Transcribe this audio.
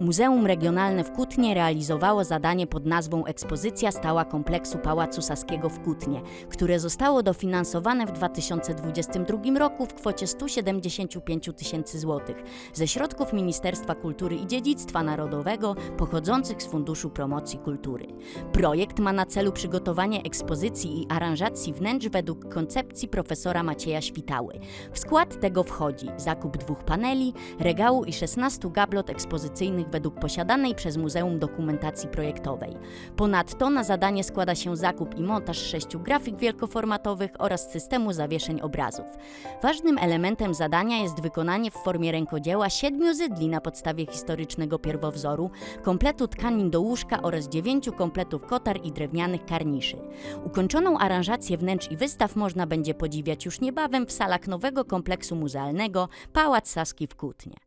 Muzeum Regionalne w Kutnie realizowało zadanie pod nazwą Ekspozycja stała kompleksu Pałacu Saskiego w Kutnie, które zostało dofinansowane w 2022 roku w kwocie 175 tysięcy złotych ze środków Ministerstwa Kultury i Dziedzictwa Narodowego pochodzących z Funduszu Promocji Kultury. Projekt ma na celu przygotowanie ekspozycji i aranżacji wnętrz według koncepcji profesora Macieja Świtały. W skład tego wchodzi zakup dwóch paneli, regału i 16 gablot ekspozycyjnych według posiadanej przez Muzeum Dokumentacji Projektowej. Ponadto na zadanie składa się zakup i montaż sześciu grafik wielkoformatowych oraz systemu zawieszeń obrazów. Ważnym elementem zadania jest wykonanie w formie rękodzieła siedmiu zydli na podstawie historycznego pierwowzoru, kompletu tkanin do łóżka oraz dziewięciu kompletów kotar i drewnianych karniszy. Ukończoną aranżację wnętrz i wystaw można będzie podziwiać już niebawem w salach nowego kompleksu muzealnego Pałac Saski w Kutnie.